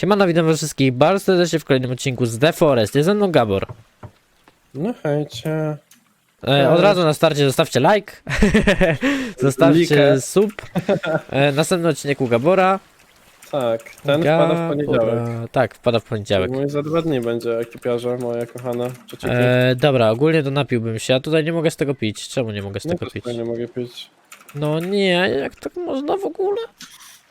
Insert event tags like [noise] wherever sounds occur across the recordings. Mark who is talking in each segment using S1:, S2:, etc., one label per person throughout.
S1: Siemano, witam was wszystkich bardzo serdecznie w kolejnym odcinku z The Forest. Jest ze mną Gabor.
S2: No hejcie.
S1: E, od razu na starcie zostawcie like, [laughs] zostawcie
S2: Likę.
S1: sub. E, następny odcinek u Gabora.
S2: Tak, ten wpada w poniedziałek.
S1: Gabora- Tak, wpada w poniedziałek.
S2: Mój za dwa dni będzie ekipiarza, moja kochana. Trzecieki.
S1: E, dobra, ogólnie to napiłbym się, a tutaj nie mogę z tego pić. Czemu nie mogę z
S2: no
S1: tego pić?
S2: nie mogę pić.
S1: No nie, jak tak można w ogóle?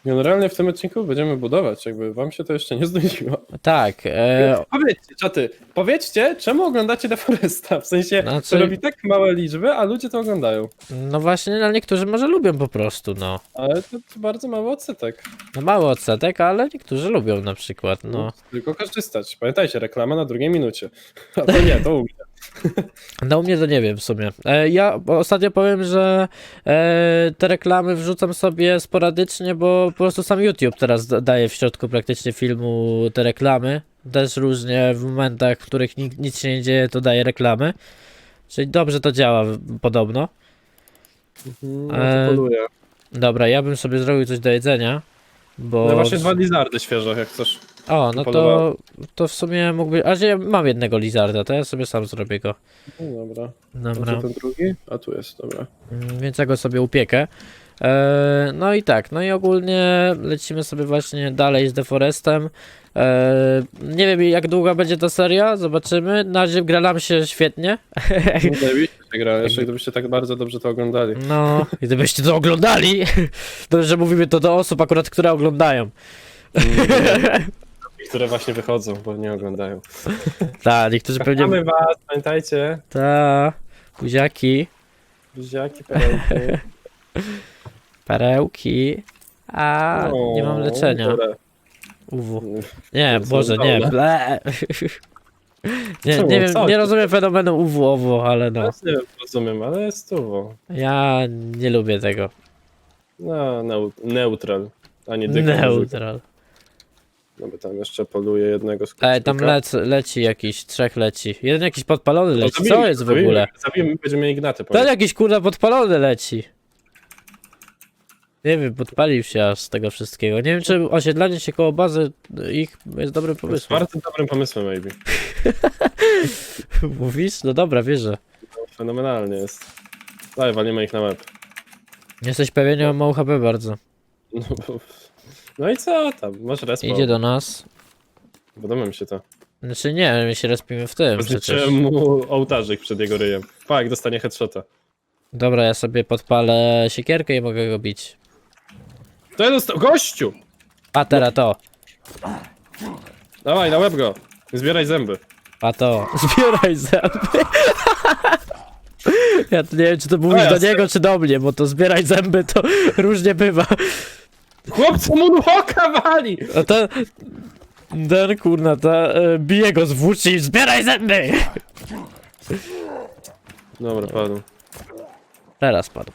S2: Generalnie w tym odcinku będziemy budować, jakby wam się to jeszcze nie znudziło.
S1: Tak, e,
S2: Powiedzcie, czaty, powiedzcie, czemu oglądacie The Foresta? W sensie,
S1: Znaczy-
S2: to robi tak małe liczby, a ludzie to oglądają.
S1: no właśnie, no niektórzy może lubią po prostu, no.
S2: Ale to, to bardzo mały odsetek.
S1: No mały odsetek, ale niektórzy lubią na przykład, no.
S2: Tylko korzystać. Pamiętajcie, reklama na drugiej minucie. [laughs] A to nie, to u mnie.
S1: No u mnie to nie wiem w sumie. E, ja ostatnio powiem, że e, te reklamy wrzucam sobie sporadycznie, bo po prostu sam YouTube teraz da- daje w środku praktycznie filmu te reklamy. Też różnie w momentach, w których ni nic się nie dzieje, to daje reklamy. Czyli dobrze to działa podobno.
S2: No
S1: E. Dobra, ja bym sobie zrobił coś do jedzenia, bo...
S2: No właśnie dwa lizardy świeże, jak chcesz.
S1: O, no to, to w sumie mógłby... A że ja mam jednego lizarda, to ja sobie sam zrobię go.
S2: No dobra.
S1: Dobra.
S2: Gdzie ten drugi? A tu jest, dobra.
S1: Mm, więc ja go sobie upiekę. E, no i tak, no i ogólnie lecimy sobie właśnie dalej z Deforestem. E, nie wiem jak długa będzie ta seria, zobaczymy. Na razie gra nam się świetnie.
S2: No, [laughs] gra, jeszcze gdybyście tak bardzo dobrze to oglądali.
S1: No, gdybyście to oglądali, [laughs] to że mówimy to do osób akurat, które oglądają. [laughs]
S2: Które właśnie wychodzą, bo nie oglądają. [laughs]
S1: Tak, niektórzy pewnie...
S2: Mamy was, pamiętajcie.
S1: Ta, buziaki,
S2: Buziaki, perełki. [laughs]
S1: perełki. A, nie mam
S2: O,
S1: leczenia.
S2: dobra.
S1: Uwu. Nie,
S2: są
S1: Boże, nie. Ble. [laughs] Nie,
S2: Czemu?
S1: nie wiem,
S2: Co
S1: nie rozumiem fenomenu UW, owo, ale no.
S2: Nie rozumiem, ale jest tu.
S1: Ja nie lubię tego.
S2: No, neu neutral. A nie dyka.
S1: Neutral.
S2: No bo tam jeszcze poluje jednego z
S1: Ej, tam lec, leci jakiś, trzech leci. Jeden jakiś podpalony
S2: No,
S1: leci. Co jest w ogóle?
S2: Zabijemy, będziemy mieli gnaty.
S1: Ten jakiś kurwa podpalony leci. Nie wiem, podpalił się aż z tego wszystkiego. Nie wiem, czy osiedlanie się koło bazy ich jest dobrym
S2: Jest
S1: pomysłem.
S2: bardzo dobrym pomysłem, maybe. [laughs]
S1: Mówisz? No dobra, wierzę.
S2: To fenomenalnie jest. Daj, walimy ich na łeb.
S1: Jesteś pewien, ja mam mało HP bardzo.
S2: No, bo- no i co tam? Masz respa.
S1: Idzie do nas.
S2: Podoba mi się to.
S1: Znaczy nie, my się respimy w tym przecież.
S2: Zniszczyłem mu ołtarzyk przed jego ryjem. Pak, dostanie headshota.
S1: Dobra, ja sobie podpalę siekierkę i mogę go bić.
S2: To ja dostał... Gościu!
S1: A teraz to.
S2: Dawaj, na łeb go. Zbieraj zęby.
S1: A to. [laughs] Zbieraj zęby. [laughs] Ja to nie wiem, czy to mówisz do niego, czy do mnie, bo to zbieraj zęby to [laughs] różnie bywa.
S2: Chłopcu Moonhawka wali!
S1: A ten... Ten kurna, ta e, bije go z włóczy i zbieraj zęby!
S2: Dobra, padł.
S1: Teraz padł.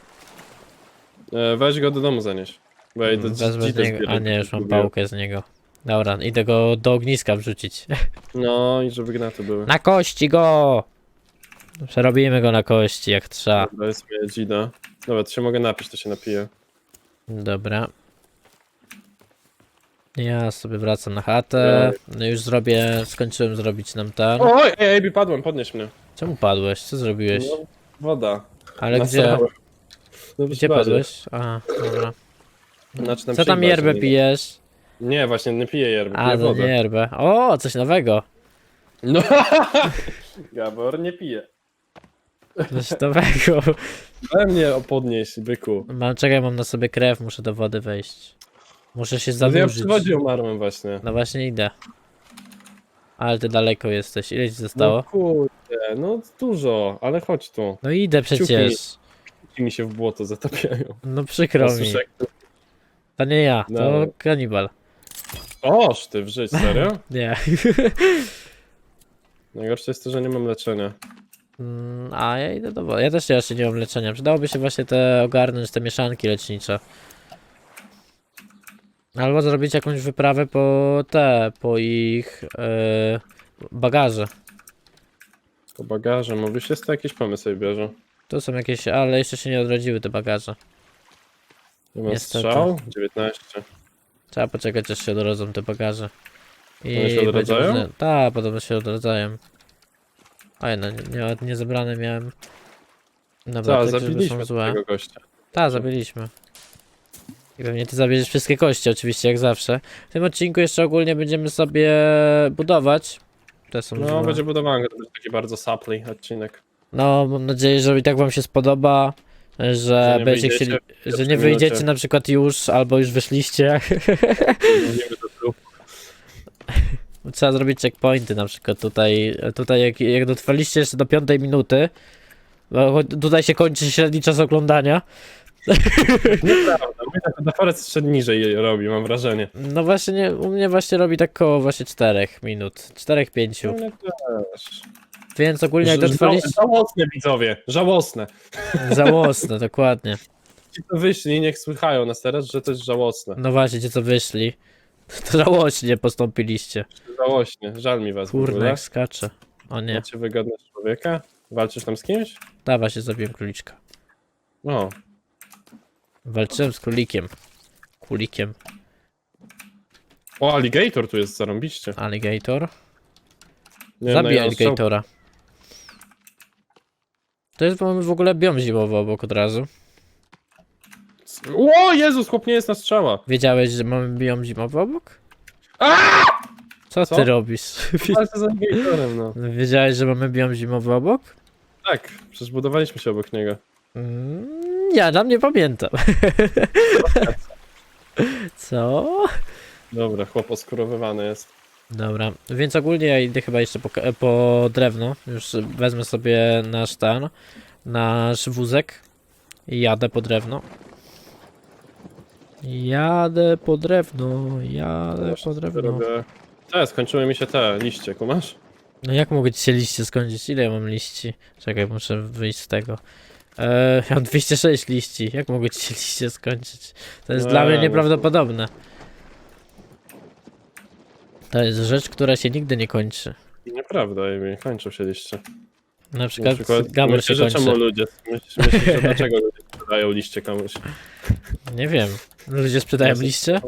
S2: E, weź go do domu zanieś. Bo ja idę
S1: Wezmę z
S2: dzitę
S1: niego.
S2: zbierać.
S1: A nie, już mam pałkę z niego. Dobra, idę go do ogniska wrzucić. [laughs]
S2: No i żeby gnaty były.
S1: Na kości go! Przerobimy go na kości, jak trzeba.
S2: Dobra, jest moja dzida. Dobra, to się mogę napić, to się napiję.
S1: Dobra. Ja sobie wracam na chatę. No już zrobię, skończyłem zrobić nam ten.
S2: Oj, ej, ej, padłem, podnieś mnie.
S1: Czemu padłeś? Co zrobiłeś?
S2: No, woda.
S1: Ale gdzie?
S2: Nasrałem. No,
S1: Gdzie padłeś? A, dobra.
S2: Znaczy, tam
S1: Co tam yerbę
S2: nie-
S1: pijesz?
S2: Nie, właśnie nie piję yerby,
S1: A,
S2: piję
S1: to
S2: wodę.
S1: nie yerbę. O, coś nowego.
S2: No, [laughs] Gabor nie pije.
S1: Coś nowego. [laughs]
S2: Ale mnie podnieść, byku.
S1: Mam, czekaj, mam na sobie krew, muszę do wody wejść. Muszę się
S2: Ja przy wodzie umarłem właśnie.
S1: No właśnie idę. Ale ty daleko jesteś. Ile ci zostało?
S2: No kurde, no dużo, ale chodź tu.
S1: No idę przecież.
S2: Ci mi się w błoto zatapiają.
S1: No przykro mi.
S2: Słyszę, jak-
S1: To nie ja, to
S2: No.
S1: kanibal.
S2: Oż ty w życiu, serio? [laughs]
S1: Nie.
S2: Najgorsze jest to, że nie mam leczenia.
S1: Mm, A ja idę do wody. Ja też jeszcze nie mam leczenia. Przydałoby się właśnie te ogarnąć te mieszanki lecznicze. Albo zrobić jakąś wyprawę po te, po ich e, bagaże.
S2: Po bagaże, mówisz, jest to jakiś pomysł sobie bierze.
S1: Tu są jakieś, ale jeszcze się nie odrodziły te bagaże.
S2: Nie ma
S1: Niestety.
S2: strzał? 19.
S1: Trzeba poczekać aż się odrodzą te bagaże. I
S2: One się
S1: będzie
S2: odradzają?
S1: można- Tak, podobno się odradzają. A ja no, nie, nie, zebrane miałem. Dobra,
S2: Co,
S1: tak, żeby
S2: zabiliśmy
S1: złe.
S2: tego gościa.
S1: Tak, zabiliśmy. I pewnie ty zabierzesz wszystkie kości, oczywiście, jak zawsze. W tym odcinku jeszcze ogólnie będziemy sobie budować. Te są
S2: No,
S1: złe.
S2: będzie budowanka, to będzie taki bardzo sapli odcinek.
S1: No, mam nadzieję, że i tak wam się spodoba, że,
S2: Że nie
S1: będziecie
S2: wyjdziecie
S1: chcieli,
S2: w
S1: że nie wyjdziecie
S2: minucie.
S1: na przykład już, albo już wyszliście.
S2: Do. [laughs]
S1: Trzeba zrobić checkpointy na przykład tutaj, tutaj jak, jak dotrwaliście jeszcze do piątej minuty, bo tutaj się kończy średni czas oglądania.
S2: Nieprawda, mój tak defaret jeszcze niżej robi, mam wrażenie.
S1: No właśnie, nie, u mnie właśnie robi tak koło właśnie 4 minut, 4-5.
S2: No, też.
S1: Więc ogólnie jak
S2: Ż-
S1: dotrwaliście...
S2: Żałosne widzowie, żałosne.
S1: Żałosne, dokładnie.
S2: Ci to wyszli, niech słychają nas teraz, że to jest żałosne.
S1: No właśnie, ci co wyszli. To żałośnie postąpiliście.
S2: Żałośnie, żal mi was w
S1: Kurna,
S2: ogóle.
S1: jak skacze. O nie,
S2: Macie wygodne człowieka? Walczysz tam z kimś?
S1: dawa się zabiłem króliczka.
S2: O,
S1: Walczyłem z królikiem. Kulikiem.
S2: o alligator tu jest zarąbiście.
S1: Alligator.
S2: Nie,
S1: Zabij
S2: no, ja strzał-
S1: alligatora. To jest mamy w ogóle biom zimowy obok od razu.
S2: O Jezus, chłop nie jest na strzała.
S1: Wiedziałeś, że mamy biom zimowy obok? Co,
S2: Co?
S1: ty robisz? [laughs]
S2: Z alligatorem, no.
S1: Wiedziałeś, że mamy biom zimowy obok?
S2: Tak, przecież budowaliśmy się obok niego.
S1: Mm, ja tam nie pamiętam. [laughs] Co?
S2: Dobra, chłop oskurowywany jest.
S1: Dobra, więc ogólnie ja idę chyba jeszcze po, po drewno. Już wezmę sobie nasz ten, nasz wózek i jadę po drewno. Jadę po drewno, jadę po drewno.
S2: Robię... Te, skończyły mi się te liście, kumasz?
S1: No jak mogę ci się liście skończyć? Ile ja mam liści? Czekaj, muszę wyjść z tego. Eee, mam 206 liści. Jak mogę ci się [laughs] liście skończyć? To jest
S2: No,
S1: dla mnie nieprawdopodobne. To jest rzecz, która się nigdy nie kończy.
S2: Nieprawda, Amy, kończą się liście.
S1: Na przykład,
S2: Na przykład
S1: Gabor się
S2: że
S1: kończy.
S2: czemu ludzie, myślisz, myślisz, że dlaczego ludzie sprzedają liście komuś?
S1: Nie wiem. Ludzie sprzedają liście?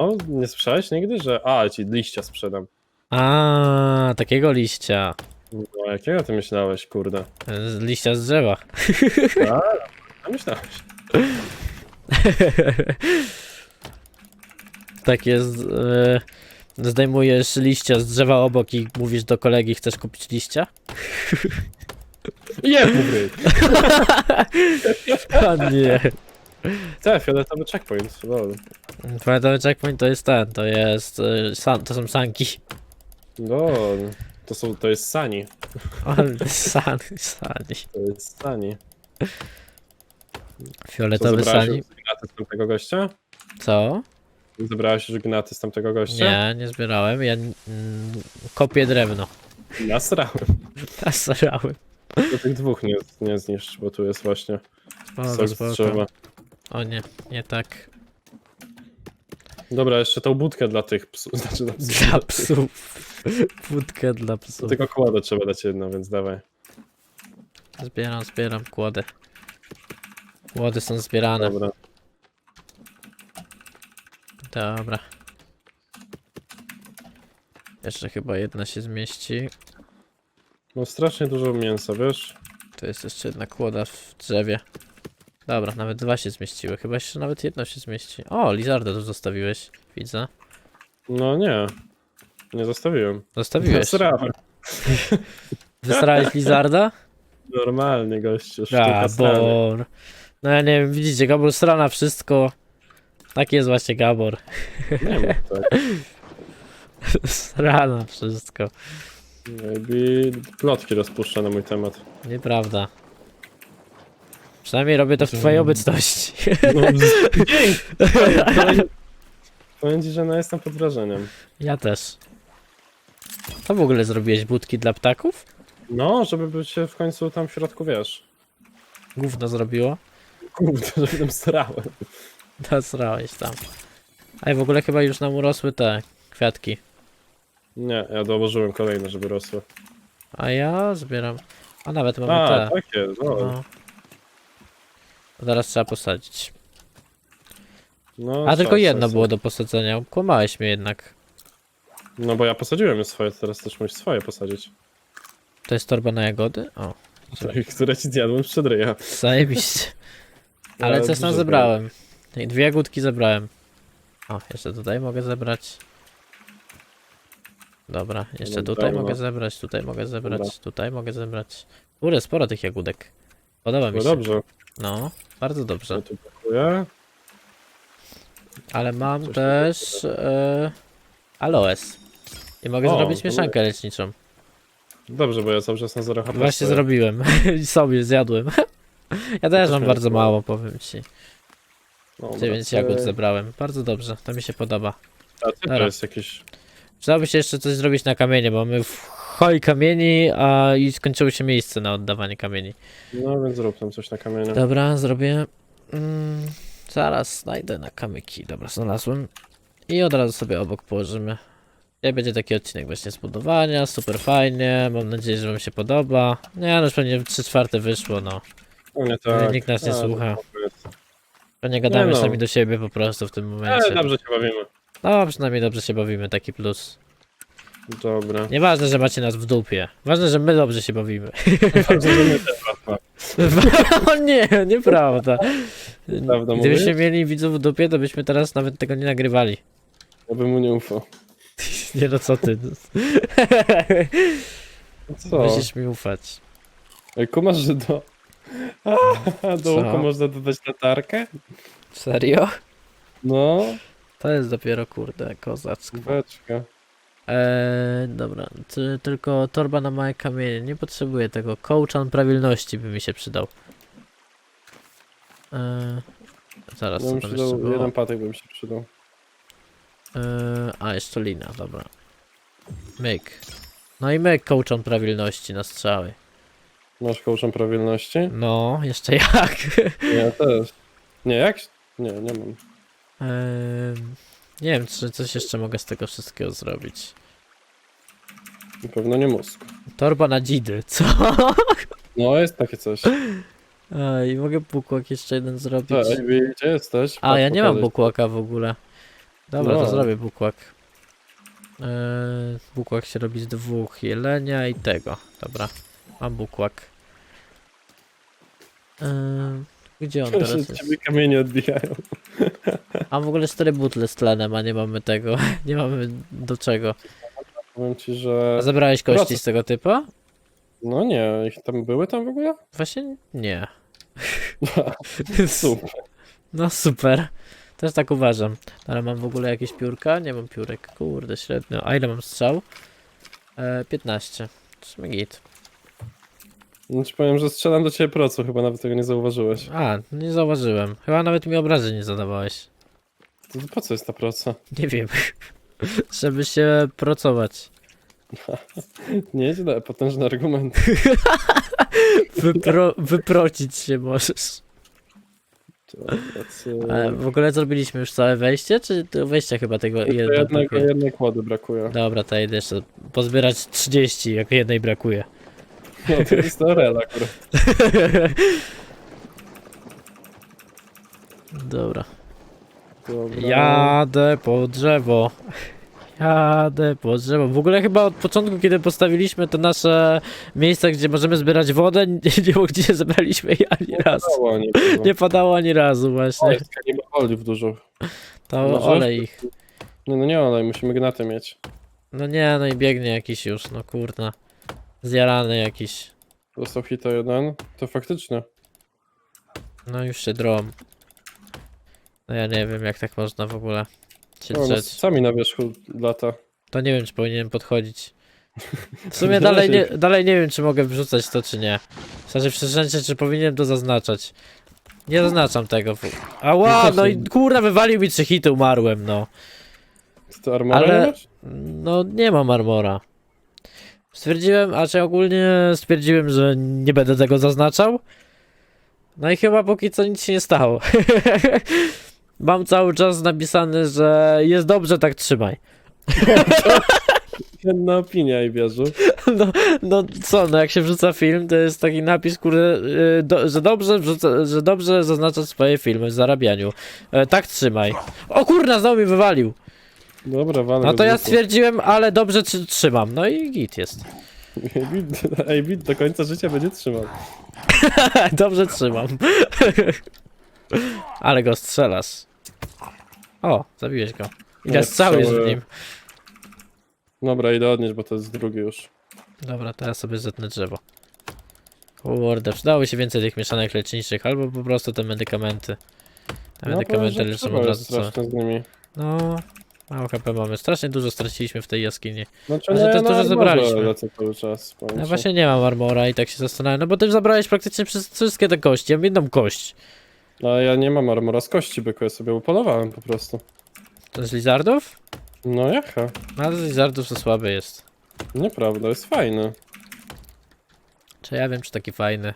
S2: No, nie słyszałeś nigdy, że a, ci liścia sprzedam.
S1: A, takiego liścia.
S2: No, jakiego ty myślałeś, kurde?
S1: Z liścia z drzewa.
S2: A myślałeś? [laughs]
S1: tak jest. E, zdejmujesz liścia z drzewa obok i mówisz do kolegi, chcesz kupić liścia?
S2: Je, kubry!
S1: O nie.
S2: Te, fioletowy checkpoint, lol.
S1: Fioletowy checkpoint to jest ten, to jest. e, San, to są sanki.
S2: Lol. To, są, to jest Sani.
S1: Ale [laughs] san, sani.
S2: To jest Sani. To
S1: Fioletowy
S2: zebrałeś
S1: sani.
S2: już gnaty z tamtego gościa?
S1: Co?
S2: Zebrałeś już gnaty z tamtego gościa?
S1: Nie, nie zbierałem. Ja mm, kopię drewno.
S2: Nasrałem.
S1: Nasrałem.
S2: Do tych dwóch nie, nie zniszcz, bo tu jest właśnie
S1: Spoko,
S2: sok z
S1: spoko.
S2: drzewa.
S1: O nie, nie tak.
S2: Dobra, jeszcze tą budkę dla tych psów. [laughs] Znaczy dla psów.
S1: Dla psów. Wódkę dla psów.
S2: Tylko kładę trzeba dać jedno, więc dawaj.
S1: Zbieram, zbieram kłody. Kłody są zbierane.
S2: Dobra.
S1: Dobra. Jeszcze chyba jedna się zmieści.
S2: No strasznie dużo mięsa, wiesz?
S1: To jest jeszcze jedna kłoda w drzewie. Dobra, nawet dwa się zmieściły. Chyba jeszcze nawet jedno się zmieści. O, lizardę tu zostawiłeś. Widzę.
S2: No nie. Nie zostawiłem.
S1: Zostawiłeś.
S2: Nasrałem.
S1: Wysrałeś [laughs] lizarda?
S2: Normalnie, gościu.
S1: Gabor. No ja nie wiem, widzicie, Gabor sra na wszystko. Tak jest właśnie Gabor.
S2: Nie mów tak. [laughs]
S1: Sra na wszystko.
S2: Maybe plotki rozpuszcza na mój temat.
S1: Nieprawda. Przynajmniej robię to w twojej obecności.
S2: No, dzięki! [laughs] Powiem- Powiem ci, że no jestem pod wrażeniem.
S1: Ja też. Co w ogóle zrobiłeś? Budki dla ptaków?
S2: No, żeby być się w końcu tam w środku, wiesz.
S1: Gówno zrobiło?
S2: Kurde, żeby tam srałem.
S1: Nasrałeś tam. A i w ogóle chyba już nam urosły te kwiatki.
S2: Nie, ja dołożyłem kolejne, żeby rosły.
S1: A ja zbieram. A nawet mamy
S2: A,
S1: te.
S2: takie, no.
S1: No. Teraz trzeba posadzić.
S2: no
S1: A tylko jedno było do posadzenia. Kłamałeś mnie jednak.
S2: No bo ja posadziłem już swoje, teraz też musisz swoje posadzić.
S1: To jest torba na jagody? O,
S2: Które ci zjadłem przed ryja.
S1: zajebiście. [laughs] Ale coś tam zebrałem. I Dwie jagódki zebrałem. O, jeszcze tutaj mogę zebrać. Dobra, jeszcze
S2: Dobra,
S1: tutaj mogę zebrać, tutaj mogę zebrać,
S2: Dobra.
S1: tutaj mogę zebrać. Kurde, sporo tych jagódek. Podoba mi
S2: No
S1: się.
S2: dobrze,
S1: No, bardzo dobrze.
S2: tu.
S1: Ale mam
S2: Coś
S1: też e, aloes. I mogę
S2: O,
S1: zrobić
S2: to
S1: mieszankę leczniczą.
S2: Dobrze, bo ja cały czas na 0 HP
S1: Właśnie
S2: stoję.
S1: zrobiłem. [laughs] I sobie zjadłem. [laughs] ja też mam bardzo mało, powiem ci.
S2: Dobra,
S1: 9
S2: ty-
S1: jagód zebrałem. Bardzo dobrze, to mi się podoba.
S2: A ty to
S1: Dobra.
S2: jest jakiś...
S1: Przydałoby się jeszcze coś zrobić na kamienie, bo mamy w hoj kamieni, a i skończyło się miejsce na oddawanie kamieni.
S2: No więc zrób tam coś na kamieniu.
S1: Dobra, zrobię. Mm, zaraz znajdę na kamyki. Dobra, znalazłem. I od razu sobie obok położymy. I będzie taki odcinek właśnie z budowania, super fajnie, mam nadzieję, że wam się podoba. Nie, no już pewnie 3 czwarte wyszło, no.
S2: No nie tak.
S1: nikt nas nie
S2: A,
S1: słucha.
S2: to jest-
S1: Pewnie gadamy
S2: no.
S1: sami do siebie po prostu w tym momencie.
S2: Ale dobrze się bawimy.
S1: No, przynajmniej dobrze się bawimy, taki plus.
S2: Dobra.
S1: Nieważne, że macie nas w dupie. Ważne, że my dobrze się bawimy. [laughs] O nie, nieprawda.
S2: Prawda
S1: Gdybyśmy
S2: mówisz?
S1: mieli widzów w dupie, to byśmy teraz nawet tego nie nagrywali.
S2: Ja bym mu nie ufał. [laughs]
S1: Nie no, co ty.
S2: Co?
S1: Musisz mi ufać.
S2: Ej, kumasz, że do... [laughs] do
S1: Co?
S2: łuku można dodać latarkę?
S1: Serio?
S2: No,
S1: To jest dopiero, kurde, kozacko.
S2: beczka.
S1: Eee, dobra, ty, tylko torba na małe kamienie. Nie potrzebuję tego. Kołczan prawilności by mi się przydał. Eee, zaraz, co tam jeszcze było?
S2: jeden patek bym się przydał.
S1: Eee, a, jeszcze lina, dobra. Myk. No i myk kołczan prawilności na strzały.
S2: Masz kołczem prawilności?
S1: No, jeszcze jak?
S2: Ja też. Nie, jak? Nie, nie mam.
S1: Eee, nie wiem, czy coś jeszcze mogę z tego wszystkiego zrobić.
S2: Na pewno nie mózg.
S1: Torba na dzidy, co?
S2: No, jest takie coś. [laughs]
S1: I mogę bukłak jeszcze jeden zrobić.
S2: Ejbi, gdzie jesteś?
S1: A,
S2: Patrz,
S1: ja nie mam bukłaka w ogóle. Dobra, to
S2: No.
S1: zrobię bukłak. Eee, bukłak się robi z dwóch jelenia i tego. Dobra, mam bukłak. Eee, gdzie on teraz jest?
S2: ciebie kamienie odbijają.
S1: Mam w ogóle cztery butle z tlenem, a nie mamy tego. [laughs] Nie mamy do czego.
S2: Powiem ci, że...
S1: A zebrałeś kości z tego typa?
S2: No nie, ich tam były tam w ogóle?
S1: Właśnie nie. [laughs]
S2: Super.
S1: No super. Też tak uważam. Ale mam w ogóle jakieś piórka? Nie mam piórek. Kurde, średnio. A ile mam strzał? E, 15. Trzymaj git.
S2: No ci powiem, że strzelam do ciebie proco, chyba nawet tego nie zauważyłeś.
S1: A, nie zauważyłem. Chyba nawet mi obrażeń nie zadawałeś.
S2: To po co jest ta proca?
S1: Nie wiem. [laughs] Żeby się pracować. [laughs]
S2: Nieźle, potężny argument. [laughs]
S1: Wypro, wyprocić się możesz. Ale w ogóle zrobiliśmy już całe wejście, czy to wejścia chyba tego
S2: Tylko
S1: jedno
S2: jednej,
S1: brakuje?
S2: jednej kłody brakuje.
S1: Dobra, to idę jeszcze pozbierać 30, jak jednej brakuje.
S2: No to jest to rel akurat. [laughs]
S1: Dobra.
S2: Dobra.
S1: Jadę po drzewo. Jadę po drzewo. W ogóle chyba od początku, kiedy postawiliśmy to nasze miejsce, gdzie możemy zbierać wodę, [laughs] nie, nie było gdzie zebraliśmy jej ani razu.
S2: Dało, nie, było.
S1: Nie padało ani razu
S2: O,
S1: właśnie.
S2: jest kanibal oliw dużo.
S1: To
S2: Może?
S1: olej ich.
S2: Nie, no nie olej, musimy gnaty mieć.
S1: No nie, no i biegnie jakiś już, no kurna. Zjarany jakiś.
S2: Dostał hita jeden, to faktycznie.
S1: No już się drom. No ja nie wiem jak tak można w ogóle się
S2: no,
S1: drzeć.
S2: sami na wierzchu lata.
S1: To nie wiem czy powinienem podchodzić. [laughs] W sumie dalej nie, dalej nie wiem czy mogę wrzucać to czy nie. W sensie w szczęście czy powinienem to zaznaczać. Nie zaznaczam tego. Ała, no i kurna wywalił mi trzy hity, umarłem no.
S2: To armora
S1: Ale-? No nie mam armora. Stwierdziłem, a czy ogólnie stwierdziłem, że nie będę tego zaznaczał. No i chyba póki co nic się nie stało. [laughs] mam cały czas napisane, że jest dobrze, tak trzymaj. [laughs]
S2: Jedna opinia i wierzy. [laughs]
S1: No, no co, no jak się wrzuca film, to jest taki napis, kurde, yy, do, że dobrze wrzuca, że dobrze zaznacza swoje filmy w zarabianiu. E, tak trzymaj. O kurna, znowu mi wywalił.
S2: Dobra, walę
S1: No to ja stwierdziłem, ale dobrze trzy- trzymam. No i git jest. [laughs]
S2: Ej, bit do końca życia będzie trzymał.
S1: dobrze trzymam. [laughs] ale go strzelasz. O, zabiłeś go. Ile
S2: Nie,
S1: strzał jest w
S2: strzały-
S1: nim?
S2: Dobra, idę odnieść, bo to jest drugi już.
S1: Dobra, teraz sobie zetnę drzewo. Kurde, przydały się więcej tych mieszanek leczniczych, albo po prostu te medykamenty. Te
S2: No,
S1: medykamenty
S2: powiem, że
S1: leczą
S2: trzeba
S1: od
S2: jest
S1: razu co.
S2: strasznie z nimi.
S1: No, mało HP mamy. Strasznie dużo straciliśmy w tej jaskini.
S2: Znaczy,
S1: Ale
S2: no,
S1: to dużo
S2: na armorze
S1: zebraliśmy.
S2: lecę cały czas. powiem
S1: Ja
S2: ci.
S1: właśnie nie mam armora i tak się zastanawiam, no bo ty zabrałeś praktycznie przez wszystkie te kości. Ja mam jedną kość.
S2: Ale ja nie mam armora z kości, byku, ja sobie upolowałem po prostu.
S1: To z lizardów?
S2: No jacha.
S1: No ale z lizardów to słaby jest.
S2: Nieprawda, jest fajny.
S1: Czy ja wiem, czy taki fajny?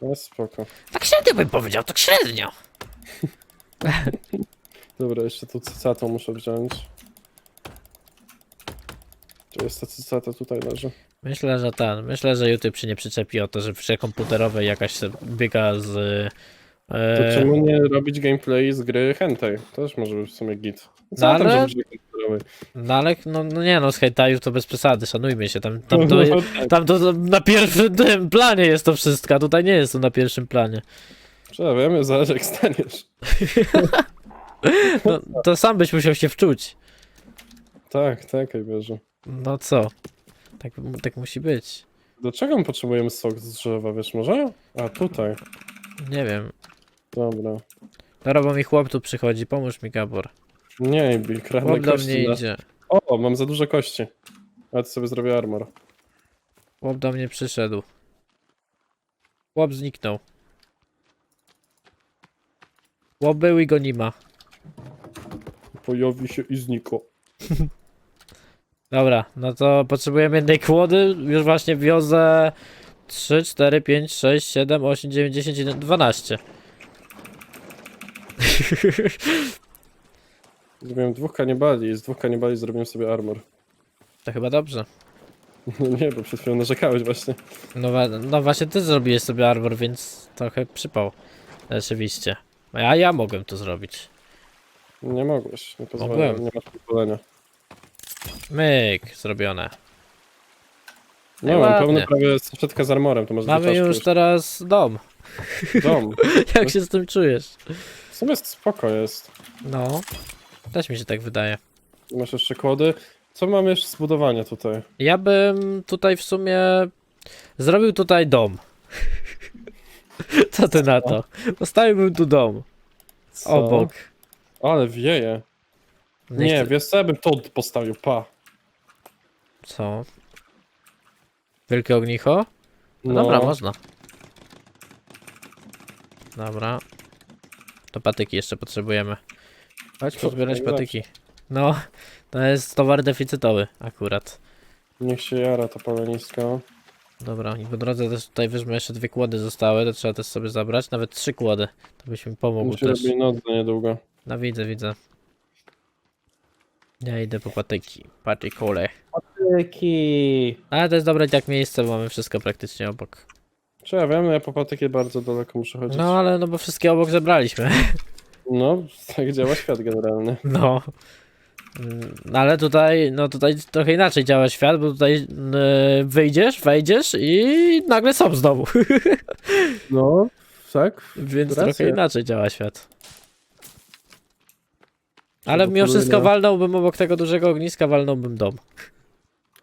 S2: To jest spoko.
S1: Tak średnio bym powiedział, tak średnio. [laughs]
S2: Dobra, jeszcze tu cycatą muszę wziąć. Czy jest ta cycata tutaj leży?
S1: Myślę, że ten, myślę, że YouTube się nie przyczepi o to, że w grze komputerowej jakaś se biega z...
S2: To
S1: E,
S2: czemu nie robić gameplay z gry Hentai? To też może być w sumie git.
S1: No
S2: tam,
S1: ale-
S2: komputerowej?
S1: no ale, no, no nie no, z hejtajów to bez przesady, szanujmy się, tam, tam, to, [laughs]
S2: No, tak.
S1: tam to na pierwszym [laughs] tym planie jest to wszystko, a tutaj nie jest to na pierwszym planie.
S2: Trzeba wiemy, zależy jak staniesz. [laughs]
S1: No, to sam byś musiał się wczuć.
S2: Tak, tak, wierzę.
S1: No co? Tak, tak musi być.
S2: Do czego my potrzebujemy sok z drzewa, wiesz może? A, tutaj.
S1: Nie wiem.
S2: Dobra.
S1: Dobra, bo mi chłop tu przychodzi, pomóż mi Gabor.
S2: Nie, Bi, kradnę
S1: Chłop do
S2: kości
S1: mnie
S2: na-
S1: idzie.
S2: O, mam za dużo kości. A to sobie zrobię armor.
S1: Chłop do mnie przyszedł. Chłop zniknął. Chłop był i go nie ma.
S2: Pojawi się i znikło. [laughs]
S1: Dobra, no to potrzebujemy jednej kłody. Już właśnie wiozę 3, 4, 5, 6, 7, 8, 9, 10, 11, 12.
S2: Zrobiłem dwóch kanibali i z dwóch kanibali zrobiłem sobie armor.
S1: To chyba dobrze. [laughs]
S2: No nie, bo przed chwilą narzekałeś właśnie.
S1: No, wa- no właśnie ty zrobiłeś sobie armor, więc trochę przypał. Rzeczywiście. A ja mogłem to zrobić.
S2: Nie mogłeś, nie pozwolę, nie masz pozwolenia.
S1: Myk, zrobione.
S2: Nie
S1: No
S2: mam
S1: ładnie.
S2: pełno prawie saszetka z armorem, to może
S1: Mamy już teraz dom.
S2: dom. [laughs]
S1: Jak się z tym czujesz?
S2: W sumie spoko jest.
S1: No, też mi się tak wydaje.
S2: Masz jeszcze kłody. Co mam jeszcze z budowania tutaj?
S1: Ja bym tutaj w sumie zrobił tutaj dom. [laughs] Co ty na to? Postawiłbym tu dom.
S2: Co?
S1: Obok.
S2: Ale wieje. Nie,
S1: chcę-
S2: wiesz co, ja bym to postawił, pa.
S1: Co? Wielkie ognicho? No, dobra, można. Dobra. To patyki jeszcze potrzebujemy. Chodź pozbierać
S2: najlepsze.
S1: patyki. No, to jest towar deficytowy akurat.
S2: Niech się jara to palenisko.
S1: Dobra, i po drodze też tutaj weźmy jeszcze dwie kłody zostały, to trzeba też sobie zabrać, nawet trzy kłody. To byś mi pomógł
S2: Mi się
S1: też.
S2: robi noc za niedługo.
S1: No widzę, widzę. Ja idę po patyki. Patykole.
S2: Patyki.
S1: Ale to jest dobre i tak miejsce, bo mamy wszystko praktycznie obok.
S2: Czy ja wiem, ja po patyki bardzo daleko muszę chodzić.
S1: No ale no bo wszystkie obok zebraliśmy. [laughs]
S2: No, tak działa świat generalny.
S1: No. Mm, Ale tutaj, no tutaj trochę inaczej działa świat, bo tutaj e, wyjdziesz, wejdziesz i nagle są znowu. [laughs]
S2: No, tak.
S1: Więc
S2: Racja.
S1: trochę inaczej działa świat. Ale mimo wszystko walnąłbym obok tego dużego ogniska, walnąłbym dom.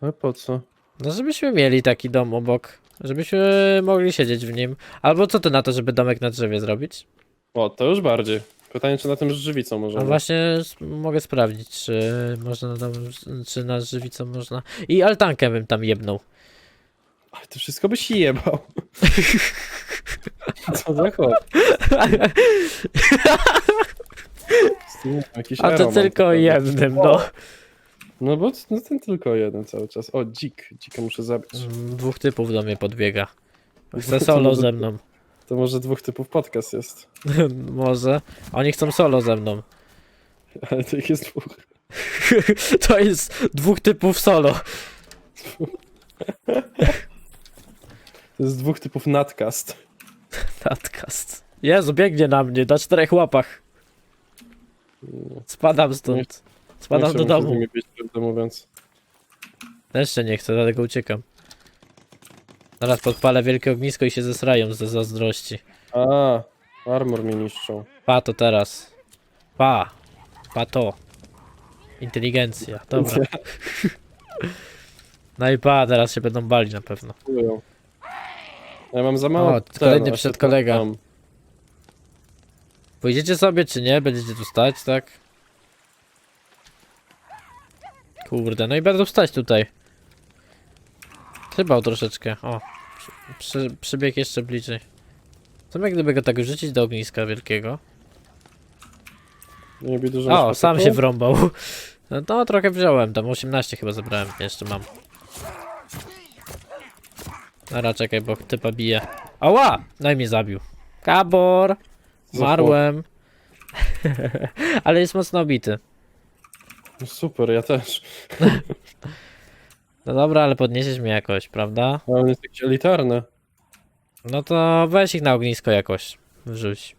S2: A po co?
S1: No żebyśmy mieli taki dom obok, żebyśmy mogli siedzieć w nim. Albo co ty na to, żeby domek na drzewie zrobić?
S2: O, to już bardziej. Pytanie, czy na tym żywicą
S1: No
S2: możemy.
S1: właśnie s- mogę sprawdzić, czy można na dom, czy na żywicą można. I altankę bym tam jebnął.
S2: Ach, ty wszystko byś jebał. [laughs] Co za chłop? [laughs] Jakiś
S1: A to
S2: aromat
S1: tylko
S2: tutaj.
S1: jednym, no.
S2: No bo no ten tylko jeden cały czas. O, dzik. Dzika muszę zabić.
S1: Mm, Dwóch typów do mnie podbiega. Chce solo ze mną.
S2: To może dwóch typów podcast jest. [laughs]
S1: Może. Oni chcą solo ze mną. [laughs]
S2: Ale to ich jest dwóch. [laughs]
S1: To jest dwóch typów solo.
S2: To jest dwóch typów nadcast.
S1: Podcast. Jezu, biegnie na mnie, na czterech łapach. Spadam stąd. Spadam
S2: Nie
S1: do domu.
S2: nimi bić, prawdę mówiąc.
S1: Jeszcze nie chcę, dlatego uciekam. Zaraz podpalę wielkie ognisko i się zesrają ze zazdrości.
S2: A, armor mi niszczą.
S1: Pa to teraz. Pa. Pa to. Inteligencja. Dobra. [laughs] No i pa, teraz się będą bali na pewno.
S2: Ja mam za mało
S1: O, kolejny przyszedł kolega.
S2: tam-
S1: Pójdziecie sobie czy nie? Będziecie tu stać, tak? Kurde, no i będą stać tutaj. Trzymał troszeczkę. O. Przy, przy, przybiegł jeszcze bliżej. Co jak gdyby go tak wrzucić do ogniska wielkiego?
S2: Nie lubi dużo
S1: O, sam się wrąbał. No to trochę wziąłem, tam 18 chyba zebrałem, jeszcze mam. Dobra, czekaj, bo typa bije. Ała! No i mnie zabił. Kabor! Zmarłem. [laughs] Ale jest mocno obity.
S2: No Super, ja też.
S1: No dobra, ale podniesiesz mnie jakoś, prawda?
S2: Ale on jest jakiś elitarny.
S1: No to weź ich na ognisko jakoś. Wrzuć.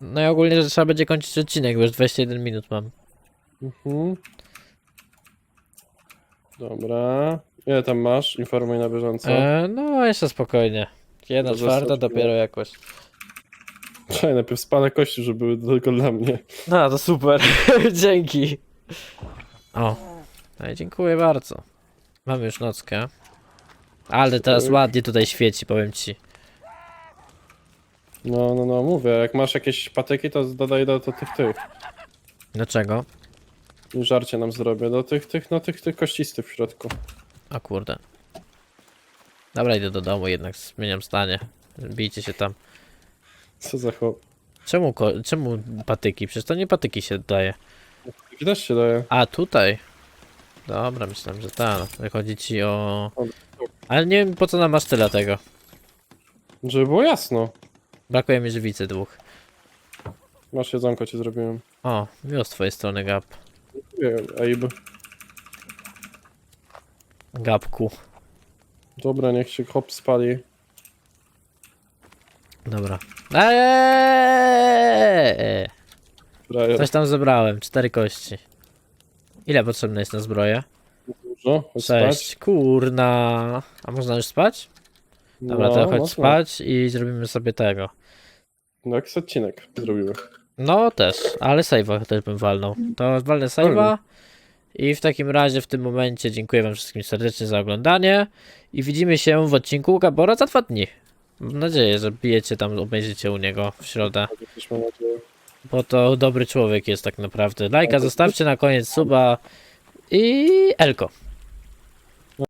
S1: No i ogólnie, że trzeba będzie kończyć odcinek, bo już 21 minut mam.
S2: Mhm. Dobra. Ile tam masz? Informuj na bieżąco.
S1: E, no, jeszcze spokojnie. Jedna
S2: To
S1: czwarta
S2: zostaw,
S1: dopiero jakoś.
S2: Czekaj, najpierw spalę kości, żeby były tylko dla mnie.
S1: No, to super. [laughs] Dzięki. O. No i dziękuję bardzo. Mamy już nockę. Ale teraz ładnie tutaj świeci, powiem ci.
S2: No, no, no, mówię, jak masz jakieś patyki, to dodaj do, do tych, tych.
S1: Dlaczego?
S2: Żarcie nam zrobię. Do tych, tych, no tych, tych kościstych w środku.
S1: O kurde. Dobra, idę do domu jednak, zmieniam zdanie. Bijcie się tam.
S2: Co za chłop.
S1: Czemu, ko- czemu patyki? Przecież to nie patyki się daje.
S2: Taki też się daje.
S1: A, tutaj. Dobra, myślałem, że ta. Chodzi ci o...
S2: O,
S1: Ale nie wiem po co nam masz tyle tego.
S2: Żeby było jasno.
S1: Brakuje mi żywicy dwóch.
S2: Masz jedzonko ci zrobiłem.
S1: O, miło z twojej strony, Gap.
S2: Nie, Abe.
S1: Gapku.
S2: Dobra, niech się hop spali.
S1: Dobra. Eee! Coś tam zebrałem, cztery kości. Ile potrzebne jest na zbroję?
S2: Dużo? Chodź
S1: Sześć. Kurna. A można już spać? Dobra,
S2: no,
S1: to chodź
S2: można.
S1: spać i zrobimy sobie tego.
S2: No jakiś odcinek zrobiły.
S1: No też, ale save'a też bym walnął. To walnę save'a. I w takim razie w tym momencie dziękuję wam wszystkim serdecznie za oglądanie. I widzimy się w odcinku Gabora za dwa dni. Mam nadzieję, że bijecie tam, obejrzycie u niego w środę.
S2: Też mam nadzieję.
S1: Bo to dobry człowiek jest tak naprawdę. Lajka zostawcie na koniec suba i Elko.